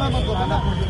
那么，怎么办呢？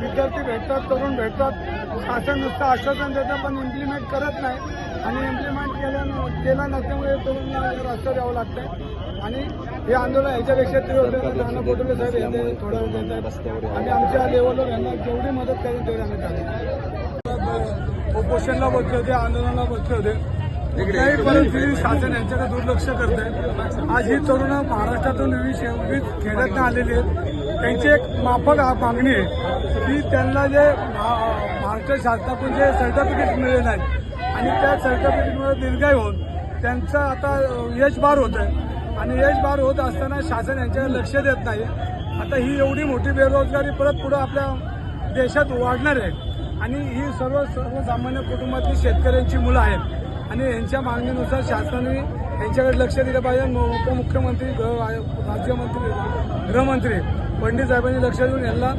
विद्यार्थी भेटतात तरुण भेटतात शासन नुसतं आश्वासन देतं पण इम्प्लिमेंट करत नाही आणि इम्प्लिमेंट केलं केलं नसल्यामुळे तरुणांना रस्ता द्यावं लागतंय आणि हे आंदोलन याच्यापेक्षा तीव्र राणा बोटले साहेब यांचे थोडा वेळ देत आहेत आणि आमच्या लेवलवर यांना जेवढी मदत करेल तेवढी आम्ही चालेल उपोषणला बसले होते आंदोलनाला बसले होते कुठल्याही परिस्थितीत शासन यांच्याकडे दुर्लक्ष करत आहे आज ही तरुण महाराष्ट्रातून वीस वीस खेड्यातनं आलेली आहेत. त्यांची एक माफक मागणी आहे की त्यांना जे महा- महाराष्ट्र शासनातून जे सर्टिफिकेट मिळेल आहेत आणि त्या सर्टिफिकेटमुळे दीर्घाई होऊन त्यांचं आता यश बार होत आहे आणि यश बार होत असताना शासन यांच्याकडे लक्ष देत नाही. आता ही एवढी मोठी बेरोजगारी परत पुढे आपल्या देशात वाढणार आहे. आणि ही सर्व सर्वसामान्य कुटुंबातली शेतकऱ्यांची मुलं आहेत. आणि यांच्या मागणीनुसार शासनाने यांच्याकडे लक्ष दिलं पाहिजे. उपमुख्यमंत्री गृह राज्यमंत्री गृहमंत्री पंडित साहेबांनी लक्ष देऊन यांना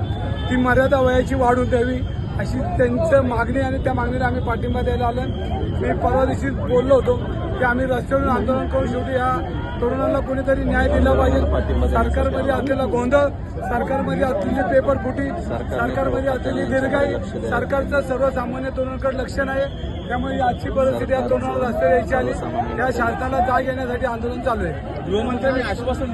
ती मर्यादा वयाची वाढवून द्यावी अशी त्यांचं मागणी आणि त्या मागणीला आम्ही पाठिंबा द्यायला आलो. मी परवा दिवशी बोललो होतो. की आम्ही रस्त्यावरून आंदोलन करून शेवटी या तरुणांना कोणीतरी न्याय दिला पाहिजे. सरकारमध्ये असलेला गोंधळ सरकारमध्ये असलेली पेपर फुटी सरकारमध्ये असलेली दीर्घाई सरकारचं सर्वसामान्य तरुणांकडे लक्ष नाही. त्यामुळे आजची परिस्थिती या तरुणाला रस्त्यावर यायची आली. त्या शासनाला जाग येण्यासाठी आंदोलन चालू आहे. गृहमंत्र्यांनी आश्वासन